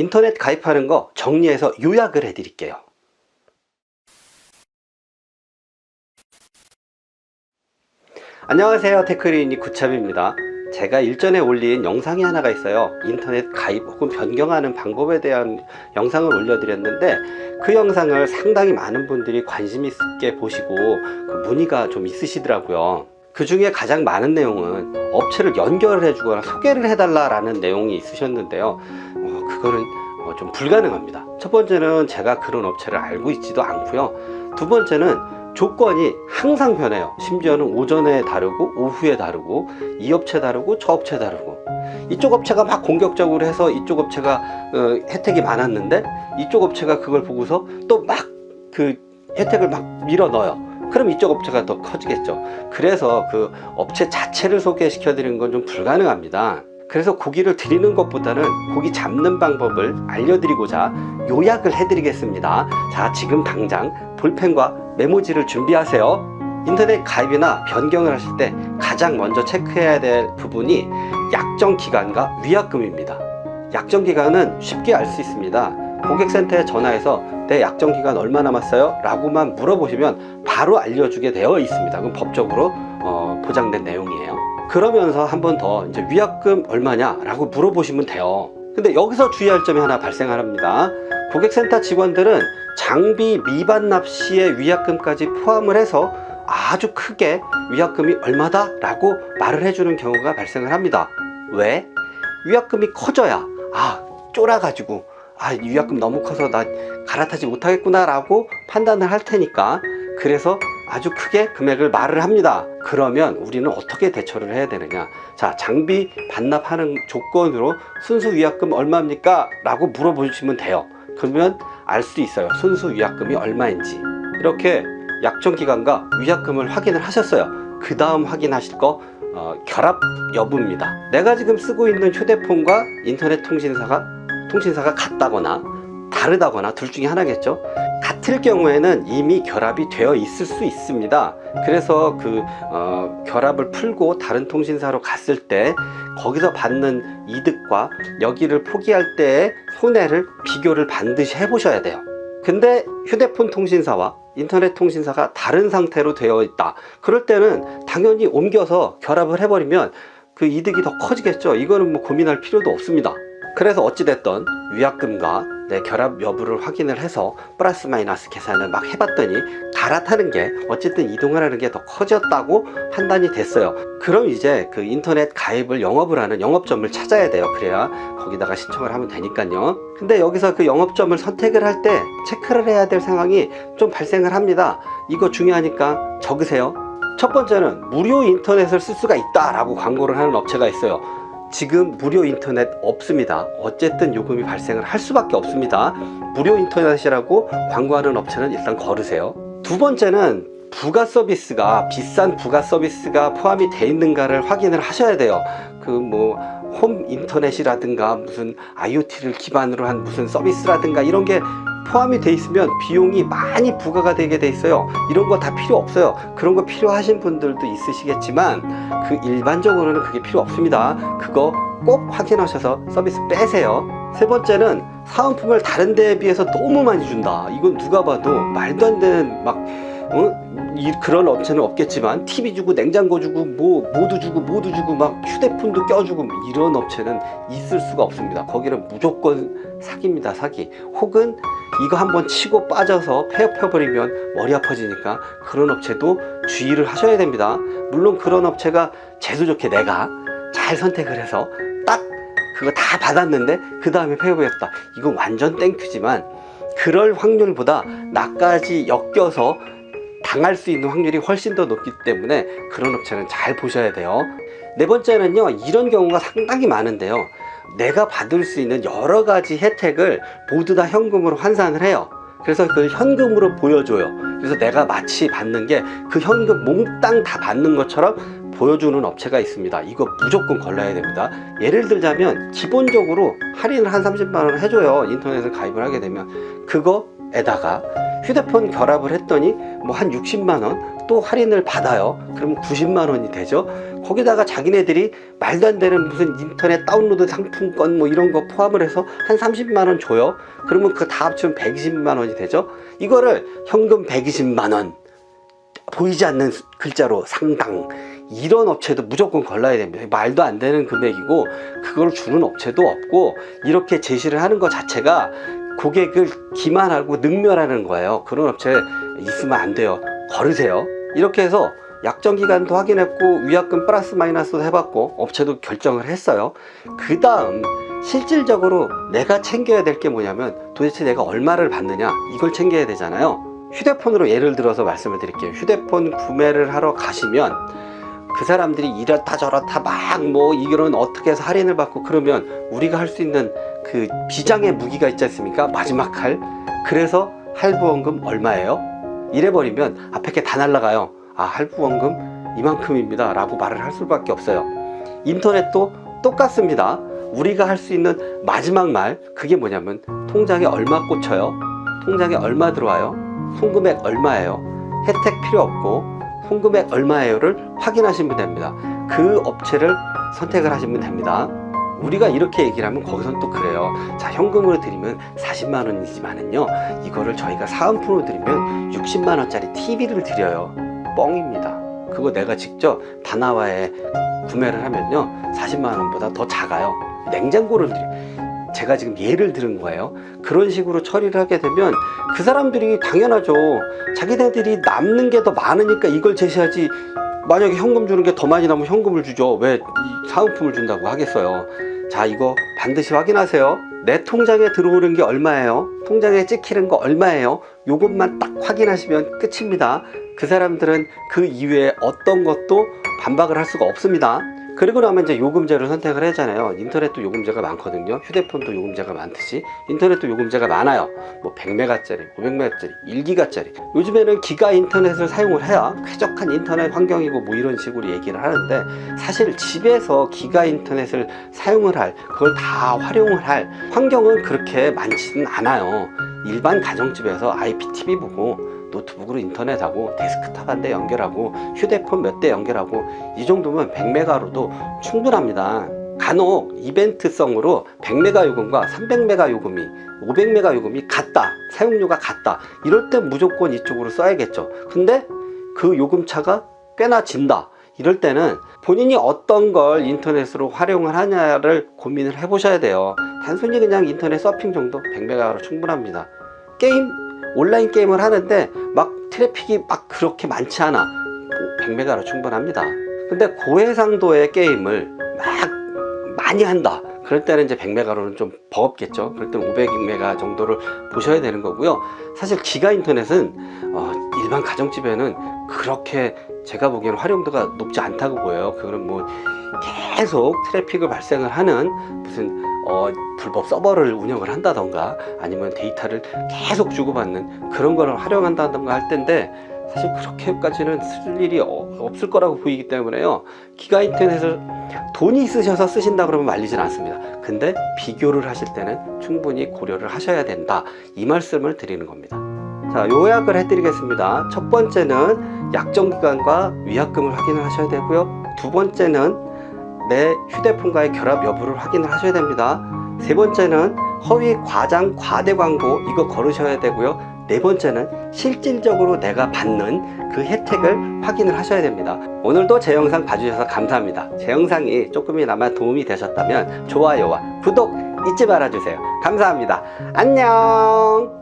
인터넷 가입하는 거 정리해서 요약을 해 드릴게요. 안녕하세요. 테크리니 구참입니다. 제가 일전에 올린 영상이 하나가 있어요. 인터넷 가입 혹은 변경하는 방법에 대한 영상을 올려드렸는데 그 영상을 상당히 많은 분들이 관심 있게 보시고 그 문의가 좀 있으시더라고요. 그 중에 가장 많은 내용은 업체를 연결을 해주거나 소개를 해달라 라는 내용이 있으셨는데요. 어, 그거는 어, 좀 불가능합니다. 첫 번째는 제가 그런 업체를 알고 있지도 않고요. 두 번째는 조건이 항상 변해요. 심지어는 오전에 다르고 오후에 다르고 이 업체 다르고 저 업체 다르고 이쪽 업체가 막 공격적으로 해서 이쪽 업체가 어, 혜택이 많았는데 이쪽 업체가 그걸 보고서 또 막 그 혜택을 막 밀어 넣어요. 그럼 이쪽 업체가 더 커지겠죠. 그래서 그 업체 자체를 소개시켜 드리는 건 좀 불가능합니다. 그래서 고기를 드리는 것보다는 고기 잡는 방법을 알려드리고자 요약을 해드리겠습니다. 자, 지금 당장 볼펜과 메모지를 준비하세요. 인터넷 가입이나 변경을 하실 때 가장 먼저 체크해야 될 부분이 약정 기간과 위약금입니다. 약정 기간은 쉽게 알 수 있습니다. 고객센터에 전화해서 내 약정 기간 얼마 남았어요? 라고만 물어보시면 바로 알려주게 되어 있습니다. 그럼 법적으로 어, 보장된 내용이에요. 그러면서 한 번 더 이제 위약금 얼마냐? 라고 물어보시면 돼요. 근데 여기서 주의할 점이 하나 발생합니다. 고객센터 직원들은 장비 미반 납시의 위약금까지 포함을 해서 아주 크게 위약금이 얼마다? 라고 말을 해주는 경우가 발생을 합니다. 왜? 위약금이 커져야 아 쫄아가지고 아 위약금 너무 커서 나 갈아타지 못하겠구나 라고 판단을 할 테니까 그래서 아주 크게 금액을 말을 합니다. 그러면 우리는 어떻게 대처를 해야 되느냐? 자, 장비 반납하는 조건으로 순수 위약금 얼마입니까? 라고 물어보시면 돼요. 그러면 알 수 있어요. 순수 위약금이 얼마인지. 이렇게 약정 기간과 위약금을 확인을 하셨어요. 그 다음 확인하실 거 어, 결합 여부입니다. 내가 지금 쓰고 있는 휴대폰과 인터넷 통신사가 통신사가 같다거나 다르다거나 둘 중에 하나겠죠. 같을 경우에는 이미 결합이 되어 있을 수 있습니다. 그래서 그 어, 결합을 풀고 다른 통신사로 갔을 때 거기서 받는 이득과 여기를 포기할 때의 손해를 비교를 반드시 해 보셔야 돼요. 근데 휴대폰 통신사와 인터넷 통신사가 다른 상태로 되어 있다. 그럴 때는 당연히 옮겨서 결합을 해버리면 그 이득이 더 커지겠죠. 이거는 뭐 고민할 필요도 없습니다. 그래서 어찌됐든 위약금과 내 결합 여부를 확인을 해서 플러스 마이너스 계산을 막 해봤더니 갈아타는 게 어쨌든 이동을 하는 게 더 커졌다고 판단이 됐어요. 그럼 이제 그 인터넷 가입을 영업을 하는 영업점을 찾아야 돼요. 그래야 거기다가 신청을 하면 되니까요. 근데 여기서 그 영업점을 선택을 할 때 체크를 해야 될 상황이 좀 발생을 합니다. 이거 중요하니까 적으세요. 첫 번째는 무료 인터넷을 쓸 수가 있다 라고 광고를 하는 업체가 있어요. 지금 무료 인터넷 없습니다. 어쨌든 요금이 발생을 할 수밖에 없습니다. 무료 인터넷이라고 광고하는 업체는 일단 걸으세요. 두 번째는 부가 서비스가 비싼 부가 서비스가 포함이 돼 있는가를 확인을 하셔야 돼요. 그뭐 홈 인터넷이라든가 무슨 IoT를 기반으로 한 무슨 서비스라든가 이런 게 포함이 돼 있으면 비용이 많이 부과가 되게 돼 있어요. 이런 거 다 필요 없어요. 그런 거 필요하신 분들도 있으시겠지만 그 일반적으로는 그게 필요 없습니다. 그거 꼭 확인하셔서 서비스 빼세요. 세 번째는 사은품을 다른 데에 비해서 너무 많이 준다. 이건 누가 봐도 말도 안 되는 막 어? 이, 그런 업체는 없겠지만 TV 주고 냉장고 주고 뭐 모두 주고 모두 주고 막 휴대폰도 껴주고 뭐 이런 업체는 있을 수가 없습니다. 거기는 무조건 사기입니다. 사기. 혹은 이거 한번 치고 빠져서 폐업해버리면 머리 아파지니까 그런 업체도 주의를 하셔야 됩니다. 물론 그런 업체가 재수 좋게 내가 잘 선택을 해서 딱 그거 다 받았는데 그 다음에 폐업이었다. 이건 완전 땡큐지만 그럴 확률보다 나까지 엮여서 당할 수 있는 확률이 훨씬 더 높기 때문에 그런 업체는 잘 보셔야 돼요. 네 번째는요, 이런 경우가 상당히 많은데요. 내가 받을 수 있는 여러 가지 혜택을 모두 다 현금으로 환산을 해요. 그래서 그걸 현금으로 보여줘요. 그래서 내가 마치 받는 게 그 현금 몽땅 다 받는 것처럼 보여주는 업체가 있습니다. 이거 무조건 걸러야 됩니다. 예를 들자면 기본적으로 할인을 한 30만 원 해줘요. 인터넷에 가입을 하게 되면 그거에다가 휴대폰 결합을 했더니 뭐 한 60만 원 또 할인을 받아요. 그럼 90만 원이 되죠. 거기다가 자기네들이 말도 안 되는 무슨 인터넷 다운로드 상품권 뭐 이런 거 포함을 해서 한 30만 원 줘요. 그러면 그거 다 합치면 120만 원이 되죠. 이거를 현금 120만 원 보이지 않는 수- 글자로 상당 이런 업체도 무조건 걸러야 됩니다. 말도 안 되는 금액이고 그걸 주는 업체도 없고 이렇게 제시를 하는 것 자체가 고객을 기만하고 능멸하는 거예요. 그런 업체 있으면 안 돼요. 거르세요. 이렇게 해서 약정 기간도 확인했고 위약금 플러스 마이너스도 해봤고 업체도 결정을 했어요. 그 다음 실질적으로 내가 챙겨야 될 게 뭐냐면 도대체 내가 얼마를 받느냐 이걸 챙겨야 되잖아요. 휴대폰으로 예를 들어서 말씀을 드릴게요. 휴대폰 구매를 하러 가시면 그 사람들이 이렇다 저렇다 막 뭐 이런 어떻게 해서 할인을 받고 그러면 우리가 할 수 있는 그 비장의 무기가 있지 않습니까? 마지막 할. 그래서 할부원금 얼마예요? 이래버리면 앞에 게 다 날라가요. 아, 할부원금 이만큼입니다. 라고 말을 할 수밖에 없어요. 인터넷도 똑같습니다. 우리가 할 수 있는 마지막 말, 그게 뭐냐면 통장에 얼마 꽂혀요? 통장에 얼마 들어와요? 송금액 얼마예요? 혜택 필요 없고 송금액 얼마예요를 확인하시면 됩니다. 그 업체를 선택을 하시면 됩니다. 우리가 이렇게 얘기를 하면 거기선 또 그래요. 자, 현금으로 드리면 40만 원이지만은요, 이거를 저희가 사은품으로 드리면 60만 원짜리 TV를 드려요. 뻥입니다. 그거 내가 직접 다나와에 구매를 하면요, 40만 원보다 더 작아요. 냉장고를 드려요. 제가 지금 예를 들은 거예요. 그런 식으로 처리를 하게 되면 그 사람들이 당연하죠. 자기네들이 남는 게 더 많으니까 이걸 제시하지. 만약에 현금 주는 게 더 많이 남으면 현금을 주죠. 왜 이 사은품을 준다고 하겠어요. 자, 이거 반드시 확인하세요. 내 통장에 들어오는 게 얼마예요? 통장에 찍히는 거 얼마예요? 요것만 딱 확인하시면 끝입니다. 그 사람들은 그 이외에 어떤 것도 반박을 할 수가 없습니다. 그리고 나면 이제 요금제를 선택을 하잖아요. 인터넷도 요금제가 많거든요. 휴대폰도 요금제가 많듯이 인터넷도 요금제가 많아요. 뭐 100메가짜리, 500메가짜리, 1기가짜리. 요즘에는 기가 인터넷을 사용을 해야 쾌적한 인터넷 환경이고 뭐 이런 식으로 얘기를 하는데 사실 집에서 기가 인터넷을 사용을 할 그걸 다 활용을 할 환경은 그렇게 많지는 않아요. 일반 가정집에서 IPTV 보고 노트북으로 인터넷하고 데스크탑 한 대 연결하고 휴대폰 몇 대 연결하고 이 정도면 100메가로도 충분합니다. 간혹 이벤트성으로 100메가 요금과 300메가 요금이 500메가 요금이 같다 사용료가 같다 이럴 때 무조건 이쪽으로 써야겠죠. 근데 그 요금차가 꽤나 진다. 이럴 때는 본인이 어떤 걸 인터넷으로 활용을 하냐를 고민을 해 보셔야 돼요. 단순히 그냥 인터넷 서핑 정도 100메가로 충분합니다. 게임 온라인 게임을 하는데 막 트래픽이 막 그렇게 많지 않아. 100메가로 충분합니다. 근데 고해상도의 게임을 막 많이 한다. 그럴 때는 이제 100메가로는 좀 버겁겠죠. 그럴 때는 500메가 정도를 보셔야 되는 거고요. 사실 기가 인터넷은 어, 일반 가정집에는 그렇게 제가 보기에는 활용도가 높지 않다고 보여요. 그거는 뭐 계속 트래픽을 발생을 하는 무슨 어, 불법 서버를 운영을 한다던가 아니면 데이터를 계속 주고받는 그런 거를 활용한다던가 할 텐데 사실 그렇게까지는 쓸 일이 어- 없을 거라고 보이기 때문에요. 기가 인터넷을 돈이 있으셔서 쓰신다 그러면 말리진 않습니다. 근데 비교를 하실 때는 충분히 고려를 하셔야 된다. 이 말씀을 드리는 겁니다. 자 요약을 해드리겠습니다. 첫 번째는 약정 기간과 위약금을 확인을 하셔야 되고요. 두 번째는 내 휴대폰과의 결합 여부를 확인을 하셔야 됩니다. 세 번째는 허위 과장 과대 광고 이거 걸으셔야 되고요. 네 번째는 실질적으로 내가 받는 그 혜택을 확인을 하셔야 됩니다. 오늘도 제 영상 봐주셔서 감사합니다. 제 영상이 조금이나마 도움이 되셨다면 좋아요와 구독 잊지 말아주세요. 감사합니다. 안녕!